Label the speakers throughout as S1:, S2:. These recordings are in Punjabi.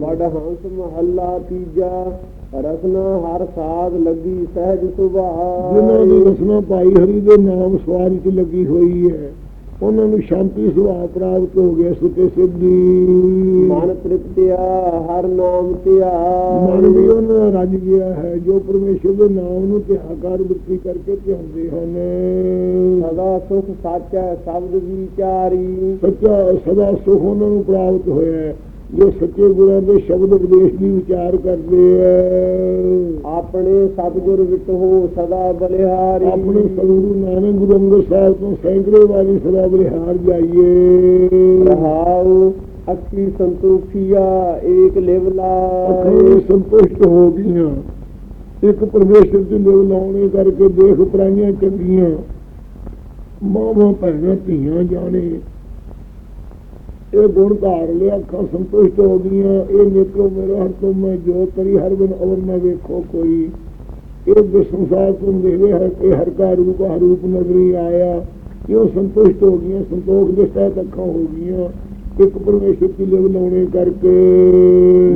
S1: ਵਡ ਹੰਸ ਮਹੱਲਾ ਤੀਜਾ ਰਸਨਾ ਹਰ ਸਾਧ ਲੱਗੀ ਸਹਿਜ ਸੁਭਾਅ।
S2: ਜਿਨ੍ਹਾਂ ਦੀ ਰਸਨਾ ਭਾਈ ਹਰੀ ਦੇ ਨਾਮ ਸਵਾਰੀ ਚ ਲੱਗੀ ਹੋਈ ਹੈ। ਉਹਨਾਂ ਨੂੰ ਸ਼ਾਂਤੀ ਸੁਭਾਅ ਪ੍ਰਾਪਤ ਹੋ ਗਿਆ ਸੁਤੇ ਸਿੱਧੀ।
S1: ਮਨ ਤ੍ਰਿਪਤਿਆ ਹਰ ਨਾਮ ਧਿਆ।
S2: ਮਨ ਵੀ ਉਹਨਾਂ ਦਾ ਰੱਜ ਗਿਆ ਹੈ ਜੋ ਪਰਮੇਸ਼ਰ ਦੇ ਨਾਮ ਨੂੰ ਧਿਆਕਾਰ ਬੁੱਧੀ ਕਰਕੇ ਧਿਆਉਂਦੇ ਹਨ।
S1: ਸਦਾ ਸੁਖ ਸਾਚੈ ਸ਼ਬਦ ਵਿਚਾਰੀ।
S2: ਸੱਚਾ ਸਦਾ ਸੁਖ ਉਹਨਾਂ ਨੂੰ ਪ੍ਰਾਪਤ ਹੋਇਆ ਹੈ। ਜੋ ਸੱਚੇ ਗੁਰਾਂ ਦੇ ਸ਼ਬਦ ਉਪਦੇਸ਼ ਦੀ ਵਿਚਾਰ ਕਰਦੇ ਹੈ
S1: ਆਪਣੇ ਸਤਿਗੁਰ ਵਿਟ ਹੋ ਸਦਾ ਬਲਿਹਾਰੀ।
S2: ਆਪਣੇ ਸਤਿਗੁਰੂ ਨਾਨਕ ਗੁਰੂ ਅੰਗਦ ਸਾਹਿਬ ਤੋਂ ਸੈਂਕੜੇ ਵਾਰੀ ਸਦਾ ਬਲਿਹਾਰ ਜਾਈਏ।
S1: ਰਹਾਉ ਅੱਖੀ ਸੰਤੋਖੀਆ ਏਕ ਲਿਵ
S2: ਅੱਖਾਂ ਸੰਤੁਸ਼ਟ ਹੋ ਗਈਆਂ। ਇੱਕ ਪਰਮੇਸ਼ਰ ਦੇ ਲਿਵ ਲਾਉਣੇ ਕਰਕੇ ਦੇਖ ਪਰਾਈਆਂ ਚੰਗੀਆਂ। ਮਾਵਾਂ ਭੈਣਾਂ ਧੀਆਂ ਜਾਣੇ। ਇਹ ਗੁਣ ਧਾਰ ਲਿਆ ਅੱਖਾਂ ਸੰਤੁਸ਼ਟ ਹੋ ਗਈਆਂ। ਇਹ ਨਿਕਲੋ ਮੇਰਾ ਹਰ ਤੋਂ ਮੈਂ ਜੋ ਤਰੀ ਹਰ ਬਿਨ ਅਵਰ ਨਾ ਵੇਖੋ ਕੋਈ। ਇਹ ਦੇ ਸੰਸਾਰ ਤੋਂ ਦੇਵੇ ਹੈ ਕਿ ਹਰ ਕਾ ਰੂਪ ਹਰ ਰੂਪ ਨਜ਼ਰੀ ਆਇਆ। ਇਹ ਸੰਤੁਸ਼ਟ ਹੋ ਗਈਆਂ? ਸੰਤੋਖ ਦੇ ਸਹਿਤ ਅੱਖਾਂ ਹੋ ਗਈਆਂ। ਇੱਕ ਪਰਮੇਸ਼ਰ ਦੀ ਲਿਵ ਲਾਉਣੇ ਕਰਕੇ।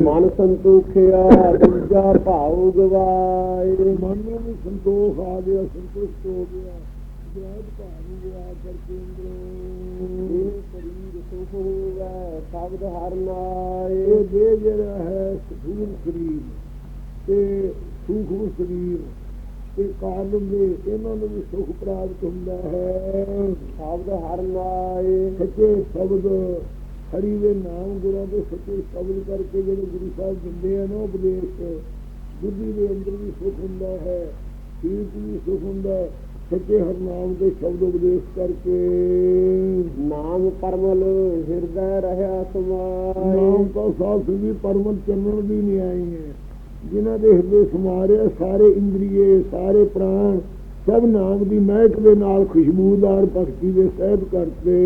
S1: ਮਨ ਸੰਤੋਖਿਆ ਦੂਜਾ ਭਾਉ ਗਵਾਏ।
S2: ਮਨ ਨੂੰ ਸੰਤੋਖ ਆ ਗਿਆ ਸੰਤੁਸ਼ਟ ਹੋ ਗਿਆ। ਜਵਾਬ ਭਾਵ ਗਿਆ ਕਰਕੇ ਅੰਦਰੋਂ
S1: ਸਰੀਰ ਸੁਖ ਹੋਵੇ ਸ਼ਬਦ ਹਰ ਨਾਏ
S2: ਦੇ ਜਿਹੜਾ ਹੈ ਸੂਲ ਸਰੀਰ, ਤੇ ਸੂਖਮ ਸਰੀਰ, ਤੇ ਕਾਲਮ ਦੇ ਇਹਨਾਂ ਨੂੰ ਵੀ ਸੁਖ ਪ੍ਰਾਪਤ ਹੁੰਦਾ ਹੈ।
S1: ਸ਼ਬਦ ਹਰ ਨਾਏ
S2: ਸੱਚੇ ਸ਼ਬਦ, ਹਰੀ ਦੇ ਨਾਮ ਗੁਰਾਂ ਦੇ ਸੱਚੇ ਸ਼ਬਦ ਕਰਕੇ ਜਿਹੜੇ ਗੁਰੂ ਸਾਹਿਬ ਦਿੰਦੇ ਆ ਨਾ ਉਪਦੇਸ਼, ਬੁੱਧੀ ਦੇ ਅੰਦਰ ਵੀ ਸੁਖ ਹੁੰਦਾ ਹੈ ਸਰੀਰ 'ਚ ਵੀ ਸੁਖ ਹੁੰਦਾ ਹੈ। ਸੱਚੇ ਹਰਨਾਮ ਦੇ ਸ਼ਬਦ ਉਪਦੇਸ਼ ਕਰਕੇ
S1: ਨਾਮ ਪਰਮਲ ਹਿਰਦੈ ਰਹਾ ਸਮਾਏ।
S2: ਨਾਮ ਤਾਂ ਸਾਧ ਵੀ ਪਰਮਤ ਚੰਨਣ ਦੀ ਨਹੀਂ ਆਈ ਹੈ। ਜਿਨ੍ਹਾਂ ਦੇ ਹਿਰਦੇ ਸਮਾਰਿਆ ਸਾਰੇ ਇੰਦਰੀਏ ਸਾਰੇ ਪ੍ਰਾਣ ਸਭ ਨਾਮ ਦੀ ਮਹਿਕ ਦੇ ਨਾਲ ਖੁਸ਼ਬੂਦਾਰ ਭਗਤੀ ਦੇ ਸਹਿਤ ਕਰਤੇ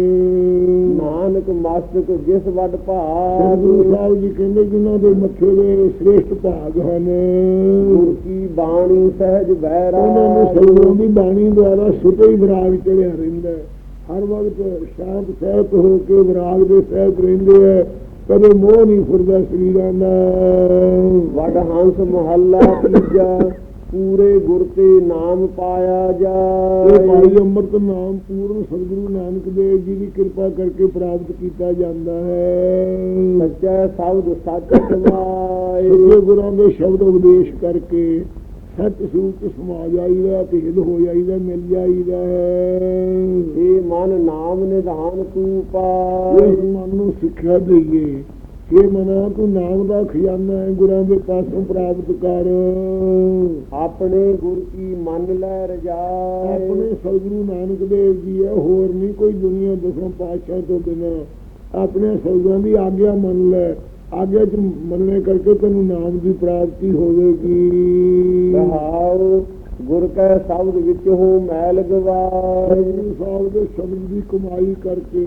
S1: ਨਾਨਕ ਮਸਤਕ ਜਿਸ ਵੱਡ ਭਾਗ।
S2: ਸਾਹਿਬ ਜੀ ਕਹਿੰਦੇ ਜਿਨ੍ਹਾਂ ਦੇ ਮੱਥੇ ਦੇ ਸ੍ਰੇਸ਼ਟ ਭਾਗ ਹਨ।
S1: ਗੁਰ ਕੀ ਬਾਣੀ ਸਹਿਜ
S2: ਉਹਨਾਂ ਨੂੰ ਸਤਿਗੁਰੂ ਦੀ ਬਾਣੀ ਦੁਆਰਾ ਸੁਤੇ ਹੀ ਵਿਰਾਗ ਚੜਿਆ ਰਹਿੰਦਾ ਹੈ। ਹਰ ਵਕਤ ਸ਼ਾਂਤ ਸਹਿਤ ਹੋ ਕੇ ਵਿਰਾਗ ਦੇ ਸਹਿਤ ਰਹਿੰਦੇ ਹੈ। ਕਦੇ ਮੋਹ ਨਹੀਂ ਫੁਰਦਾ ਸਰੀਰਾਂ ਦਾ।
S1: ਵੱਡ ਹੰਸ ਮਹੱਲਾ ਤੀਜਾ ਪੂਰੇ ਗੁਰ ਤੇ ਨਾਮ ਪਾਇਆ
S2: ਇਹ
S1: ਜਾਏ
S2: ਭਾਈ ਅੰਮ੍ਰਿਤ ਨਾਮ ਪੂਰਨ ਸਤਿਗੁਰੂ ਨਾਨਕ ਦੇਵ ਜੀ ਦੀ ਕਿਰਪਾ ਕਰਕੇ ਪ੍ਰਾਪਤ ਕੀਤਾ ਜਾਂਦਾ ਹੈ।
S1: ਸੱਚਾ ਸ਼ਬਦ ਸੱਚ ਸਮਾਏ
S2: ਸੱਚੇ ਗੁਰਾਂ ਦੇ ਸ਼ਬਦ ਉਪਦੇਸ਼ ਕਰਕੇ ਸੱਚ ਸੂਚ ਸਮਾ ਜਾਈਦਾ ਭੇਦ ਹੋ ਜਾਈਦਾ ਮਿਲ ਜਾਈਦਾ ਹੈ।
S1: ਇਹ ਮਨ ਨਾਮ ਨਿਧਾਨ ਤੂੰ ਪਾਏ
S2: ਮਨ ਨੂੰ ਸਿੱਖਿਆ ਦਈਏ। ਕਿ ਮਨਾ ਤੂੰ ਨਾਮ ਦਾ ਖਜ਼ਾਨਾ ਹੈ ਗੁਰਾਂ ਦੇ ਪਾਸੋਂ ਪ੍ਰਾਪਤ ਕਰ।
S1: ਆਪਣੇ ਗੁਰ ਕੀ ਮੰਨ ਲੈ ਰਜਾਏ
S2: ਆਪਣੇ ਸਤਿਗੁਰੂ ਨਾਨਕ ਦੇਵ ਜੀ ਹੈ ਹੋਰ ਨਹੀਂ ਕੋਈ ਦੁਨੀਆ ਦਸੋਂ ਪਾਤਸ਼ਾਹ ਤੋਂ ਬਿਨਾ। ਆਪਣੇ ਸਤਿਗੁਰਾਂ ਦੀ ਆਗਿਆ ਮੰਨ ਲੈ। ਆਗਿਆ ਚ ਮੰਨਣੇ ਕਰਕੇ ਤੈਨੂੰ ਨਾਮ ਦੀ ਪ੍ਰਾਪਤੀ ਹੋਵੇਗੀ।
S1: ਰਹਾਉ ਗੁਰ ਕੈ ਸ਼ਬਦ ਵਿੱਚ ਹੋ ਮੈਲ ਗਵਾਏ।
S2: ਸਾਹਿਬ ਦੇ ਸ਼ਬਦ ਦੀ ਕਮਾਈ ਕਰਕੇ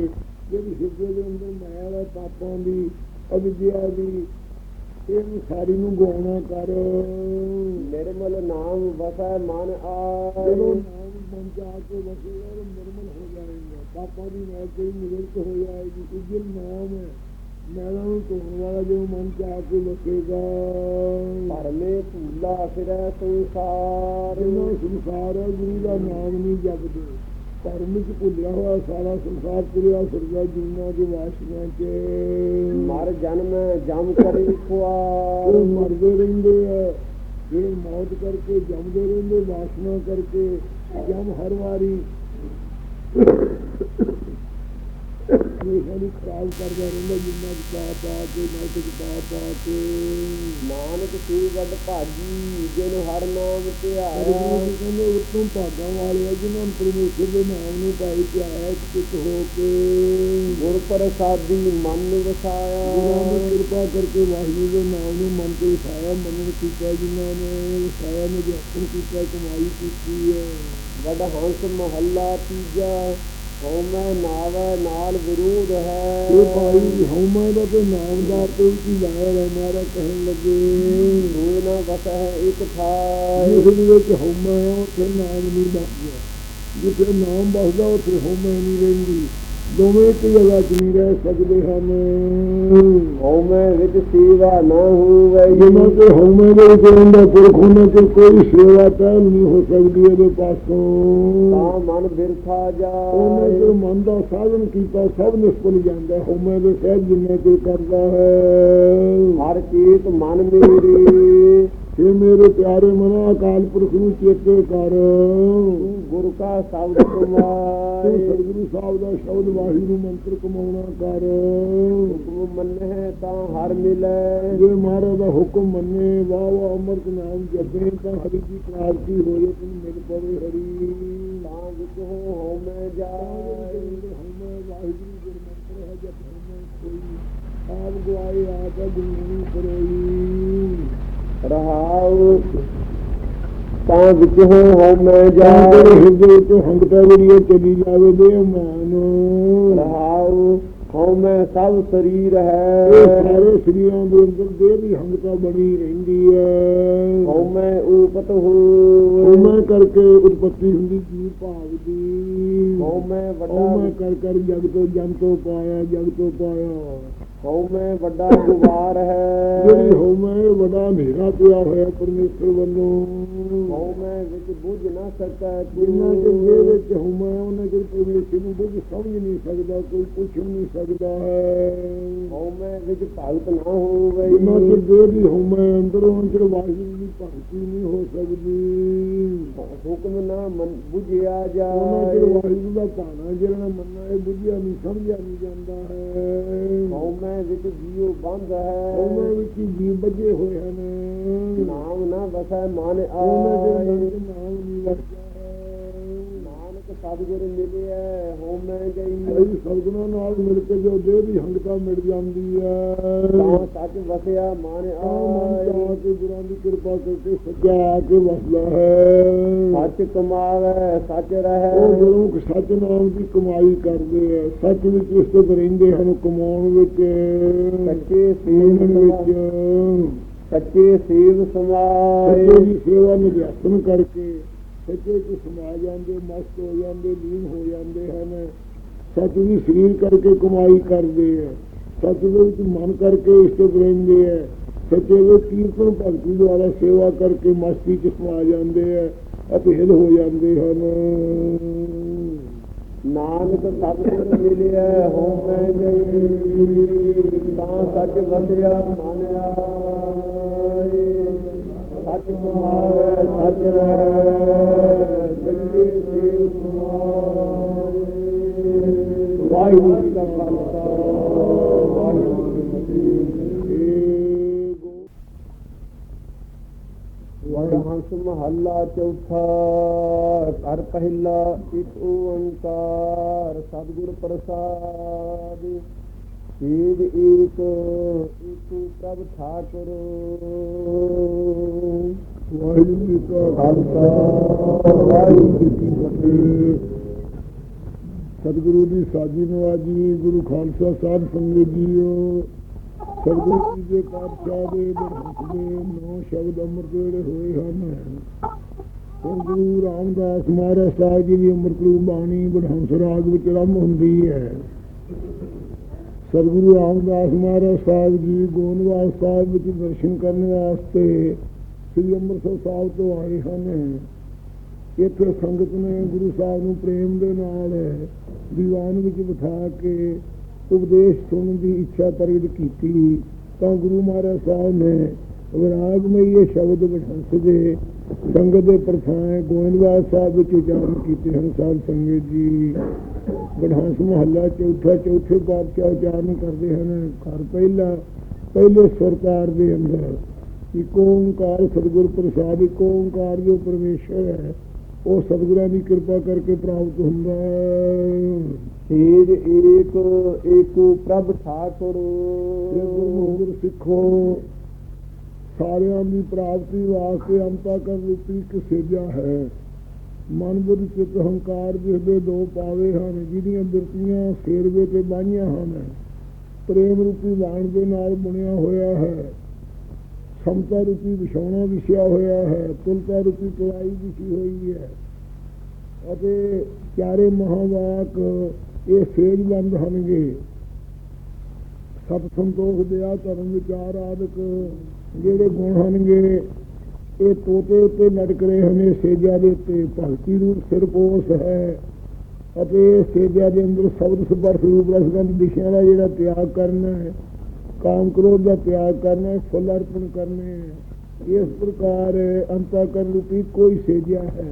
S2: ਜਿਹੜੀ ਹਿਰਦੇ ਦੇ ਅੰਦਰ ਮੈਲ ਹੈ ਪਾਪਾਂ ਦੀ ਅਵਿਦਿਆ ਦੀ ਇਹਨੂੰ ਸਾਰੀ ਨੂੰ ਗਾਉਣਾ ਕਰ।
S1: ਨਿਰਮਲ ਨਾਮ ਵਸੈ ਮਨ
S2: ਜਦੋਂ
S1: ਆਏ
S2: ਨਾਮ ਮਨ ਚ ਆ ਕੇ ਨਿਰਮਲ ਹੋ ਜਾਏਗਾ। ਪਾਪਾਂ ਦੀ ਮੈਲ ਕੋਈ ਨਿਵਰਤ ਹੋ ਜਾਏਗੀ। ਉਜਲ ਨਾਮ ਹੈ ਮੈਲਾਂ ਨੂੰ ਧੋਣ ਵਾਲਾ ਜਦੋਂ ਮਨ ਚ ਆ ਕੇ ਵਸੇਗਾ।
S1: ਪਰਮੇ ਭੂਲਾ ਫਿਰੈ ਸੰਸਾਰ।
S2: ਜਿੰਨਾ ਸੰਸਾਰ ਗੁਰੂ ਦਾ ਨਾਮ ਨਹੀਂ ਜਪਦੇ। ਧਰਮ ਚ ਭੁੱਲਿਆ ਹੋਇਆ ਸਾਰਾ ਸੰਸਾਰ ਤੁਰਿਆ ਫਿਰਦਾ ਜੀਵਨਾਂ ਦੇ ਵਾਸ਼ਨਾ ਚ।
S1: ਮਰ ਜਨਮ ਜਮ ਕਰੇ ਖੁਆਰ
S2: ਮਰਦੇ ਰਹਿੰਦੇ ਆ। ਫਿਰ ਮੌਤ ਕਰਕੇ ਜੰਮਦੇ ਰਹਿੰਦੇ ਵਾਸ਼ਨਾ ਕਰਕੇ ਜਮ ਹਰ ਵਾਰੀ। ਇਹ ਖਰਾਬ ਕਰਦਾ ਰਹਿੰਦਾ ਜਿੰਨਾ ਕੁ ਪਾ ਪਾ ਕੇ ਨੈਤਿਕ ਪਾ ਪਾ ਕੇ
S1: ਨਾਨਕ ਸੇ ਵੱਡ ਭਾਜੀ ਜਿਨ ਹਰ ਨਾਮ
S2: ਗੁਰੂ
S1: ਧਿਆਇਆ
S2: ਜੀ ਕਹਿੰਦੇ ਉਤੋਂ ਭਾਗਾਂ ਵਾਲੇ ਆ ਜਿਨ੍ਹਾਂ ਨੂੰ ਪਰਮੇਸ਼ਰ ਦੇ ਨਾਮ ਨੂੰ ਪਾਈ ਧਿਆਇਆ ਚਿਤ ਹੋ ਕੇ।
S1: ਗੁਰ ਪ੍ਰਸਾਦੀ ਮਨ
S2: ਗੁਰਾਂ
S1: ਵਸਾਇਆ।
S2: ਦੀ ਕਿਰਪਾ ਕਰਕੇ ਵਾਹਿਗੁਰੂ ਦੇ ਨਾਮ ਨੂੰ ਮਨ ਤੇ ਉਠਾਇਆ ਮੰਨਣ ਕੀਤਾ ਜਿਨ੍ਹਾਂ ਨੇ ਵਸਾਇਆ ਨੇ ਵਿਆਪਨ ਕੀਤਾ ਕਮਾਈ ਕੀਤੀ ਹੈ।
S1: ਵੱਡ ਹੰਸ ਮਹੱਲਾ ਤੀਜਾ। ਹਉਮੈ ਨਾਵੈ ਨਾਲ ਵਿਰੋਧ ਹੈ।
S2: ਇਹ ਭਾਈ ਹਉਮੈ ਦਾ ਤੇ ਨਾਮਦਾਰ ਤੇ ਕੀ ਲਾਇਆ ਹੈ ਮਾਰਾ ਕਹਿਣ ਲੱਗੇ।
S1: ਹੋਏ ਨਾ ਵਸੈ ਇੱਕ ਥਾਇ
S2: ਜਿਸ ਦੇ ਵਿੱਚ ਹਉਮੈ ਹੈ ਉੱਥੇ ਨਾਮ ਨਹੀਂ ਬਸਦਾ ਜਿੱਥੇ ਨਾਮ ਬਸਦਾ ਉੱਥੇ ਹਉਮੈ ਨਹੀਂ ਰਹਿੰਦੀ। ਦੋਵੇਂ ਇੱਕ ਜਗ੍ਹਾ 'ਚ ਨਹੀਂ ਰਹਿ ਸਕਦੇ ਹਨ।
S1: ਹਉਮੈ ਵਿੱਚ ਸੇਵਾ ਨਾ ਹੋਵਈ
S2: ਜਿਨ੍ਹਾਂ ਤੇ ਹਉਮੈ ਦੇ ਵਿੱਚ ਰਹਿੰਦਾ ਪੁਰਖ ਉਹਨਾਂ ਤੇ ਕੋਈ ਸੇਵਾ ਤਾਂ ਨਹੀਂ ਹੋ ਸਕਦੀ ਇਹਦੇ ਪਾਸੋਂ।
S1: ਤਾਂ ਮਨ ਬਿਰਥਾ
S2: ਉਹਨੇ ਜੋ ਮਨ ਦਾ ਸਾਧਨ ਕੀਤਾ ਸਭ ਨਿਸਪਲ ਜਾਂਦਾ। ਹਉਮੈ ਦੇ ਸਹਿਬ ਜਿੰਨੇ ਕੋਈ ਕਰਦਾ ਹੈ।
S1: ਹਰ ਚੀਤ ਮਨ ਮੇਰੀ।
S2: हे ਮੇਰੇ ਪਿਆਰੇ ਮਨਾ ਅਕਾਲ ਪੁਰਖ ਨੂੰ ਚੇਤੇ ਕਰ
S1: ਗੁਰੂ ਕਾ ਸ਼ਬਦ ਕਮਾਏ
S2: ਸਤਿਗੁਰੂ ਸਾਹਿਬ ਦਾ ਸ਼ਬਦ ਵਾਹਿਗੁਰੂ ਮੰਤਰ ਕਮਾਉਣਾ ਕਰ
S1: ਹੁਕਮ ਮੰਨੈ ਤਾਂ ਹਰ ਮਿਲੈ
S2: ਜੇ ਮਹਾਰਾਜ ਦਾ ਹੁਕਮ ਮੰਨੇ ਵਾਹ ਵਾਹ ਅੰਮ੍ਰਿਤ ਨਾਮ ਜਪੇ ਤਾਂ ਹਰੀ ਦੀ ਪ੍ਰਾਪਤੀ ਹੋ ਜੇ ਤੈਨੂੰ ਮਿਲ ਪਵੇ ਹਰੀ
S1: ਤਾਂ ਵਿੱਚ ਹੋ ਹਉਮੈ ਜਾਏ
S2: ਹਉਮੈ ਵਾਹਿਗੁਰੂ ਗੁਰ ਮੰਤਰ ਹੈ ਜਪ ਹਉਮੈ ਕੋਈ ਆਪ ਗਵਾਏ ਆਪ ਗੁਰੂ ਕਰੋਈ
S1: ਰਹਾਉ ਤਾਂ ਵਿੱਚ ਹੋ
S2: ਤੇਰੇ
S1: ਜਾਏ
S2: ਹਿਰਦੇ ਤੋਂ ਹੰਗਤਾ ਜਿਹੜੀ ਚਲੀ ਜਾਵੇ ਦੇ ਮਾਨ
S1: ਰਹਾਉ ਹਉਮੈ ਸਭ ਸਰੀਰ ਹੈ।
S2: ਸਾਰੇ ਸਰੀਰਾਂ ਦੇ ਅੰਦਰ ਦੀ ਹੰਗਤਾ ਬਣੀ ਰਹਿੰਦੀ ਹੈ
S1: ਹਉਮੈ ਉਪਤ ਹੋਏ
S2: ਹਉਮੈ ਕਰਕੇ ਉਤਪਤੀ ਹੁੰਦੀ ਜੀਵ ਭਾਵ ਦੀ।
S1: ਹਉਮੈ ਵੱਡਾ
S2: ਹਉਮੈ ਕਰ ਕਰ ਜਗ ਤੋਂ ਜਨ ਤੋਂ ਪਾਇਆ ਜਗ ਤੋਂ ਪਾਇਆ।
S1: ਹਉਮੈ ਵੱਡਾ ਗੁਬਾਰ
S2: ਜਿਹੜੀ
S1: ਹੈ
S2: ਹਉਮੈ ਵੱਡਾ ਹਨੇਰਾ ਪਿਆ ਹੋਇਆ ਪਰਮੇਸ਼ਰ ਵੱਲੋਂ।
S1: ਹਉਮੈ ਵਿੱਚ ਬੁੱਝ ਨਾ ਸਕੈ
S2: ਜਿੰਨਾ ਕਿ
S1: ਕੋਈ
S2: ਵਿੱਚ ਹਉਮੈ ਉਹਨਾਂ ਕਿ ਪਰਮੇਸ਼ਰ ਨੂੰ ਬੁੱਝ ਸਮਝ ਨਹੀਂ ਸਕਦਾ ਕੋਈ ਪੁੱਛ ਨਹੀਂ ਸਕਦਾ ਹੈ।
S1: ਹਉਮੈ ਵਿੱਚ ਭਗਤ ਨਾ
S2: ਜਿੰਨਾ ਕਿ
S1: ਹੋਵੇ
S2: ਦੇਹ ਦੀ ਹਉਮੈ ਅੰਦਰੋਂ ਅੰਦਰ ਵਾਹਿਗੁਰੂ ਦੀ ਭਗਤੀ ਨਹੀਂ ਹੋ ਸਕਦੀ।
S1: ਹੁਕਮ ਨਾ ਮਨ ਬੁਝਿਆ
S2: ਉਹਨਾਂ
S1: ਜਾਏ
S2: ਚਿਰ ਵਾਹਿਗੁਰੂ ਦਾ ਭਾਣਾ ਜਿਹੜਾ ਮੰਨਣਾ ਇਹ ਬੁੱਝਿਆ ਨਹੀਂ ਸਮਝਿਆ ਨਹੀਂ ਜਾਂਦਾ ਹੈ।
S1: ਹਉਮੈ ਵਿੱਚ ਜੀਉ ਬੰਦ
S2: ਉਹਨਾਂ
S1: ਹੈ
S2: ਵਿੱਚ ਹੀ ਜੀਵ ਬੱਝੇ ਹੋਏ ਹਨ।
S1: ਨਾਮ ਨਾ ਵਸੈ ਮਨ
S2: ਉਹਨਾਂ
S1: ਆਏ।
S2: ਨਾਮ ਨਹੀਂ ਹੈ
S1: ਨਾਨਕ ਸਤਿਗੁਰ ਮਿਲਿਆ ਹਉਮੈ ਗਈ।
S2: ਇਹ ਸਤਿਗੁਰਾਂ ਨਾਲ ਮਿਲ ਕੇ ਜੋ ਦੇਹ ਦੀ ਹੰਗਤਾ ਮਿਟ ਜਾਂਦੀ ਹੈ।
S1: ਤਾਂ ਸੱਚ ਵਸਿਆ ਮਨ
S2: ਤਾਂ
S1: ਆਏ।
S2: ਦੀ ਕਿਰਪਾ ਕਰਕੇ ਆ ਕੇ ਵਸਦਾ ਹੈ।
S1: ਸੱਚ ਕਮਾਵੇ ਸੱਚ
S2: ਉਹ
S1: ਰਹੇ
S2: ਗੁਰੂ ਸੱਚ ਨਾਮ ਦੀ ਕਮਾਈ ਕਰਦੇ ਆ। ਸੱਚ ਵਿੱਚ ਇਸਤਤ ਰਹਿੰਦੇ ਹਨ ਕਮਾਉਣ ਵਿੱਚ।
S1: ਸੱਚੇ
S2: ਮੰਨਣ
S1: ਸੇਵ
S2: ਵਿੱਚ।
S1: ਸੱਚੇ ਸੇਵ ਸਮਾਏ
S2: ਸੱਚੇ ਦੀ ਸੇਵਾ ਨਿਭਾਉਣ ਕਰਕੇ ਸੱਚੇ ਚ ਸਮਾ ਜਾਂਦੇ ਮਸਤ ਹੋ ਜਾਂਦੇ ਲੀਨ ਹੋ ਜਾਂਦੇ ਹਨ। ਸੱਚ ਦੀ ਸਰੀਰ ਕਰਕੇ ਕਮਾਈ ਕਰਦੇ ਆ। ਸੱਚ ਦੇ ਵਿੱਚ ਮਨ ਕਰਕੇ ਇਸਤਤ ਰਹਿੰਦੇ ਆ। ਸੱਚੇ ਦੇ ਕੀਰਤਨ ਭਗਤੀ ਦੁਆਰਾ ਸੇਵਾ ਕਰਕੇ ਮਸਤੀ ਚ ਸਮਾ ਜਾਂਦੇ ਆ ਅਤੇ ਹਿਲ ਹੋ ਜਾਂਦੇ ਹਨ।
S1: ਨਾਨਕ ਸਤਿਗੁਰ ਮਿਲਿਆ ਹਉਮੈ ਗਈ ਤਾਂ ਸੱਚ ਵਸਿਆ ਮਨ ਆਏ ਸੱਚ ਕਮਾਵੇ ਸੱਚ ਰਹੇ ਮਹੱਲਾ ਚੌਥਾ, ਘਰ ਪਹਿਲਾ, ਇੱਕ ਓੰਕਾਰ, ਸਤਿਗੁਰ ਪ੍ਰਸਾਦ। ਏਕ ਏਕ ਏਕ ਪ੍ਰਭ ਠਾਕੁਰ।
S2: ਵਾਹਿਗੁਰੂ ਜੀ ਕਾ
S1: ਖਾਲਸਾ, ਵਾਹਿਗੁਰੂ ਜੀ ਕੀ ਫਤਿਹ।
S2: ਸਤਿਗੁਰੂ ਦੀ ਸਾਜੀ ਨਵਾਜੀ, ਗੁਰੂ ਖਾਲਸਾ ਸਾਹਿਬ ਸੰਗਤ ਜੀਓ। ਸਤਿਗੁਰੂ ਜੀ ਪਾਤਸ਼ਾਹ ਦੇ ਬਰਹੰਸ ਦੇ ਨੌ ਸ਼ਬਦ ਅੰਮ੍ਰਿਤ ਜਿਹੜੇ ਹੋਏ ਹਨ। ਸਤਿਗੁਰੂ ਰਾਮਦਾਸ ਮਹਾਰਾਜ ਸਾਹਿਬ ਜੀ ਦੀ ਅੰਮ੍ਰਿਤ ਰੂਪ ਬਾਣੀ ਬਰਹੰਸ ਰਾਗ ਵਿੱਚ ਆਰੰਭ ਹੁੰਦੀ ਹੈ। ਸਤਿਗੁਰੂ ਰਾਮਦਾਸ ਮਹਾਰਾਜ ਸਾਹਿਬ ਜੀ ਗੋਨਵਾਸ ਸਾਹਿਬ ਵਿੱਚ ਦਰਸ਼ਨ ਕਰਨ ਵਾਸਤੇ ਸ੍ਰੀ ਅੰਮ੍ਰਿਤਸਰ ਸਾਹਿਬ ਤੋਂ ਆਏ ਹਨ। ਇੱਥੇ ਸੰਗਤ ਨੇ ਗੁਰੂ ਸਾਹਿਬ ਨੂੰ ਪ੍ਰੇਮ ਦੇ ਨਾਲ ਦੀਵਾਨ ਵਿੱਚ ਬਿਠਾ ਕੇ ਉਪਦੇਸ਼ ਸੁਣਨ ਦੀ ਇੱਛਾ ਪ੍ਰਗਟ ਕੀਤੀ, ਤਾਂ ਗੁਰੂ ਮਹਾਰਾਜ ਸਾਹਿਬ ਨੇ ਵਿਰਾਗਮਈ ਇਹ ਸ਼ਬਦ ਬਿਠਾਂਸ ਦੇ ਸੰਗਤ ਦੇ ਪ੍ਰਥਾਏ ਗੋਇੰਦਵਾਲ ਸਾਹਿਬ ਵਿੱਚ ਉਚਾਰਨ ਕੀਤੇ ਹਨ। ਸਾਧ ਸੰਗਤ ਜੀ ਬਿਠਾਂਸ ਮਹੱਲਾ ਚੌਥਾ, ਚੌਥੇ ਪਾਤਸ਼ਾਹ ਉਚਾਰਨ ਕਰਦੇ ਹਨ। ਘਰ ਪਹਿਲਾ, ਪਹਿਲੇ ਸਰਕਾਰ ਦੇ ਅੰਦਰ ਇੱਕ ਓੰਕਾਰ ਸਤਿਗੁਰ ਪ੍ਰਸਾਦ, ਇੱਕ ਓੰਕਾਰ ਜੋ ਪਰਮੇਸ਼ਰ ਹੈ, ਉਹ ਸਤਿਗੁਰਾਂ ਦੀ ਕਿਰਪਾ ਕਰਕੇ ਪ੍ਰਾਪਤ ਹੁੰਦਾ ਹੈ।
S1: ਏਕ ਏਕ, ਏਕੋ ਪ੍ਰਭ ਠਾਕੁਰ।
S2: ਇਹ ਸਿੱਖੋ। ਸਾਰਿਆਂ ਦੀ ਪ੍ਰਾਪਤੀ ਵਾਸਤੇ ਅੰਤਾ ਕਰ ਰੂਪੀ ਇੱਕ ਸੇਜਾ ਹੈ। ਮਨ ਬੁੱਧ ਚਿੱਤ ਹੰਕਾਰ ਜਿਸ ਦੇ ਦੋ ਪਾਵੇ ਹਨ, ਜਿਹਦੀਆਂ ਬਿਰਤੀਆਂ ਫੇਰਵੇ ਤੇ ਬਾਈਆਂ ਹਨ, ਪ੍ਰੇਮ ਰੂਪੀ ਬਾਣ ਦੇ ਨਾਲ ਬੁਣਿਆ ਹੋਇਆ ਹੈ। ਸਮਤਾ ਰੂਪੀ ਵਿਛਾਉਣਾ ਵਿਛਿਆ ਹੋਇਆ ਹੈ, ਤੁਲਤਾ ਰੂਪੀ ਪਲਾਈ ਵਿਛੀ ਹੋਈ ਹੈ। ਅਤੇ ਚਾਰੇ ਮਹਾਵਾਕ ਇਹ ਸੇਜਬੰਦ ਹਨਗੇ ਸਤ ਸੰਤੋਖ ਦਿਆ ਧਰਮ ਵਿਚਾਰ ਆਦਿਕ ਜਿਹੜੇ ਗੁਣ ਹਨਗੇ ਇਹ ਤੋਤੇ ਉੱਤੇ ਲਟਕ ਰਹੇ ਹਨ ਇਹ ਦੇ ਉੱਤੇ ਭਗਤੀ ਰੂਪ ਸਿਰਪੋਸ ਹੈ ਅਤੇ ਇਹ ਦੇ ਅੰਦਰ ਸ਼ਬਦ ਸਪਰਸ਼ ਰੂਪ ਰਸਗੰਧ ਦਿਸ਼ਾ ਦਾ ਜਿਹੜਾ ਤਿਆਗ ਕਰਨਾ ਹੈ, ਕਾਮ ਕ੍ਰੋਧ ਦਾ ਤਿਆਗ ਕਰਨਾ ਹੈ, ਫੁੱਲ ਅਰਪਣ ਕਰਨੇ ਇਸ ਪ੍ਰਕਾਰ ਅੰਤਕਰਨ ਰੂਪੀ ਕੋਈ ਸੇਜਿਆ ਹੈ।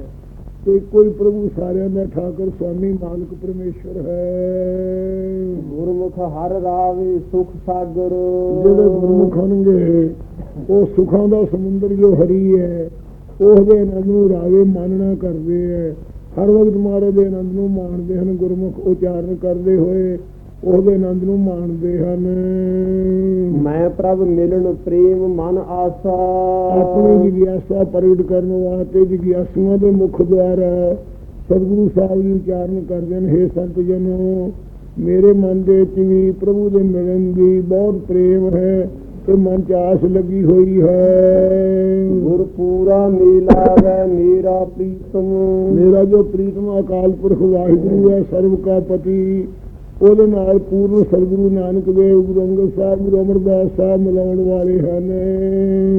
S2: ਤੇ ਕੋਈ ਪ੍ਰਭੂ ਸਾਰਿਆਂ ਦਾ ਠਾਕਰ ਸੁਆਮੀ ਮਾਲਕ ਪਰਮੇਸ਼ਰ ਹੈ।
S1: ਗੁਰਮੁਖ ਹਰ ਰਾਵੇ ਸੁਖ ਸਾਗਰ।
S2: ਜਿਹੜੇ ਗੁਰਮੁਖ ਹੋਣਗੇ ਉਹ ਸੁਖਾਂ ਦਾ ਸਮੁੰਦਰ ਜੋ ਹਰੀ ਹੈ ਉਹਦੇ ਆਨੰਦ ਨੂੰ ਰਾਵੇ ਮਾਨਣਾ ਕਰਦੇ ਹੈ। ਹਰ ਵਕਤ ਮਹਾਰਾਜ ਦੇ ਆਨੰਦ ਨੂੰ ਮਾਣਦੇ ਹਨ ਗੁਰਮੁਖ ਉਚਾਰਨ ਕਰਦੇ ਹੋਏ। ਉਹਦੇ ਆਨੰਦ ਨੂੰ ਮਾਣਦੇ ਹਨ।
S1: ਮੈਂ ਪ੍ਰਭ ਮਿਲਣ ਪ੍ਰੇਮ ਮਨ ਆਸਾ।
S2: ਆਪਣੀ ਜਿਗਿਆਸਾ ਪ੍ਰਗਟ ਕਰਨ ਵਾਸਤੇ ਜਿਗਿਆਸੂਆਂ ਦੇ ਮੁਖ ਦੁਆਰਾ ਸਤਿਗੁਰੂ ਸਾਹਿਬ ਜੀ ਉਚਾਰਨ ਕਰਦੇ ਹਨ ਹੇ ਸੰਤ ਜਨੋ ਮੇਰੇ ਮਨ ਦੇ ਵਿੱਚ ਵੀ ਪ੍ਰਭੂ ਦੇ ਮਿਲਣ ਦੀ ਬਹੁਤ ਪ੍ਰੇਮ ਹੈ ਤੇ ਮਨ ਚ ਆਸ ਲੱਗੀ ਹੋਈ ਹੈ।
S1: ਗੁਰ ਪੂਰਾ ਮਿਲਾਵੇ ਮੇਰਾ ਪ੍ਰੀਤਮ।
S2: ਮੇਰਾ ਜੋ ਪ੍ਰੀਤਮ ਅਕਾਲ ਪੁਰਖ ਵਾਹਿਗੁਰੂ ਹੈ ਸਰਬ ਕਾ ਪਤੀ ਉਹਦੇ ਨਾਲ ਪੂਰਨ ਸਤਿਗੁਰੂ ਨਾਨਕ ਦੇਵ ਗੁਰੂ ਅੰਗਦ ਸਾਹਿਬ ਗੁਰੂ ਅਮਰਦਾਸ ਸਾਹਿਬ ਮਿਲਾਉਣ ਵਾਲੇ ਹਨ।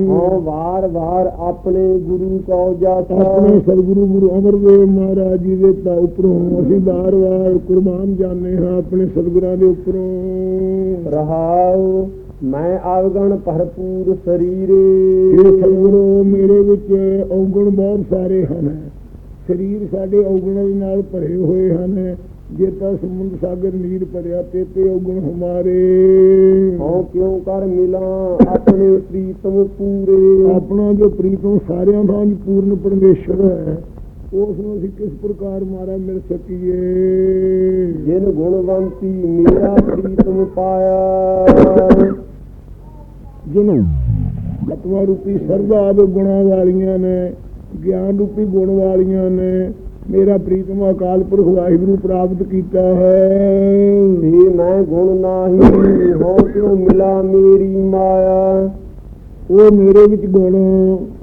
S1: ਹਾਂ ਵਾਰ ਵਾਰ ਆਪਣੇ ਗੁਰੂ ਕੋ ਜਾਸਾ
S2: ਆਪਣੇ ਸਤਿਗੁਰੂ ਗੁਰੂ ਅਮਰਦੇਵ ਮਹਾਰਾਜ ਜੀ ਦੇ ਤਾਂ ਉੱਪਰੋਂ ਅਸੀਂ ਬਾਰ-ਬਾਰ ਕੁਰਬਾਨ ਜਾਂਦੇ ਹਾਂ ਆਪਣੇ ਸਤਿਗੁਰਾਂ ਦੇ ਉੱਪਰੋਂ।
S1: ਰਹਾਉ ਮੈਂ ਆਵਗਣ ਭਰਪੂਰ ਸਰੀਰੇ।
S2: ਇਹ ਸਤਿਗੁਰੂ ਮੇਰੇ ਵਿੱਚ ਔਗਣ ਬਹੁਤ ਸਾਰੇ ਹਨ। ਸਰੀਰ ਸਾਡੇ ਔਗਣਾਂ ਦੇ ਨਾਲ ਭਰੇ ਹੋਏ ਹਨ। ਜੇ ਤਾਂ ਸਮੁੰਦ ਸਾਗਰ ਨੀਰ ਭਰਿਆ ਤੇ ਤੇ ਔਗਣ ਹਮਾਰੇ।
S1: ਹਉ ਕਿਉ ਕਰ ਮਿਲਾਂ? ਆਪਣੇ ਪ੍ਰੀਤਮ ਪੂਰੇ।
S2: ਆਪਣਾ ਜੋ ਪ੍ਰੀਤਮ ਸਾਰਿਆਂ ਦਾ ਪੂਰਨ ਪਰਮੇਸ਼ਰ ਹੈ। ਉਸ ਨੂੰ ਅਸੀਂ ਕਿਸ ਪ੍ਰਕਾਰ ਮਾਰਾ ਮਿਲ ਸਕੀਏ?
S1: ਜਿਨ ਗੁਣਵੰਤੀ ਮੇਰਾ ਪ੍ਰੀਤਮ ਪਾਇਆ।
S2: ਜਿਹਨੂੰ ਤਤਵਾ ਰੂਪੀ ਸਰਦਾ ਦੇ ਗੁਣਾਂ ਵਾਲੀਆਂ ਨੇ ਗਿਆਨ ਰੂਪੀ ਗੁਣ ਵਾਲੀਆਂ ਨੇ ਮੇਰਾ ਪ੍ਰੀਤਮ ਅਕਾਲ ਪੁਰਖ ਵਾਹਿਗੁਰੂ ਪ੍ਰਾਪਤ ਕੀਤਾ ਹੈ।
S1: ਤੇ ਮੈਂ ਗੁਣ ਨਾਹੀ ਹਉ ਕਿਉ ਮਿਲਾ ਮੇਰੀ ਮਾਇਆ?
S2: ਉਹ ਮੇਰੇ ਵਿੱਚ ਗੁਣ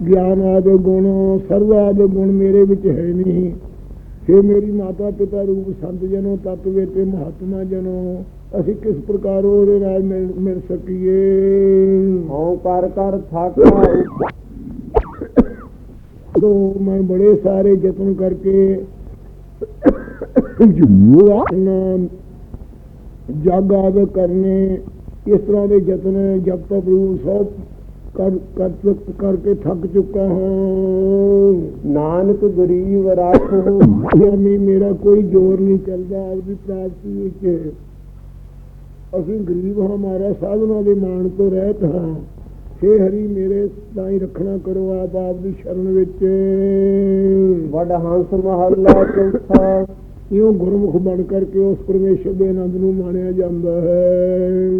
S2: ਗਿਆਨ ਆਦਿ ਗੁਣ ਸਰਵ ਆਦਿ ਗੁਣ ਮੇਰੇ ਵਿੱਚ ਹੈ ਨਹੀਂ। ਫੇ ਮੇਰੀ ਮਾਤਾ ਪਿਤਾ ਰੂਪ ਸੰਤ ਜਨੋ ਤਤਵੇ ਤੇ ਮਹਾਤਮਾ ਜਨੋ ਅਸੀਂ ਕਿਸ ਪ੍ਰਕਾਰ ਉਹਦੇ ਨਾਲ ਮਿਲ ਮਿਲ ਸਕੀਏ?
S1: ਹਉ ਕਰ ਕਰ ਥਾਕਾ
S2: ਤੋਂ ਮੈਂ ਬੜੇ ਸਾਰੇ ਯਤਨ ਕਰਕੇ ਜਗ ਆਦਿ ਕਰਨੇ ਇਸ ਤਰ੍ਹਾਂ ਦੇ ਯਤਨ ਜਪ ਤਪ ਰੂਪ ਸਭ ਕਰ ਕਰ ਚੁੱਕ- ਕਰਕੇ ਥੱਕ ਚੁੱਕਾ ਹਾਂ।
S1: ਨਾਨਕ ਗਰੀਬ ਰਾਖੋ।
S2: ਯਾਨੀ ਮੇਰਾ ਕੋਈ ਜ਼ੋਰ ਨਹੀਂ ਚੱਲਦਾ ਆਪਦੀ ਪ੍ਰਾਪਤੀ ਵਿੱਚ। ਅਸੀਂ ਗਰੀਬ ਹਾਂ ਮਾਰਾ ਸਾਧਨਾ ਦੇ ਮਾਣ ਤੋਂ ਰਹਿਤ ਹਾਂ। ਹੇ ਹਰੀ ਮੇਰੇ ਤਾਈ ਰੱਖਣਾ ਕਰੋ ਆਪ ਆਪ ਦੀ ਸ਼ਰਨ ਵਿੱਚ।
S1: ਵਡ ਹੰਸ ਮਹੱਲਾ ਚੌਥਾ
S2: ਇਉਂ ਗੁਰਮੁਖ ਬਣ ਕਰਕੇ ਉਸ ਪਰਮੇਸ਼ਰ ਦੇ ਆਨੰਦ ਨੂੰ ਮਾਣਿਆ ਜਾਂਦਾ ਹੈ।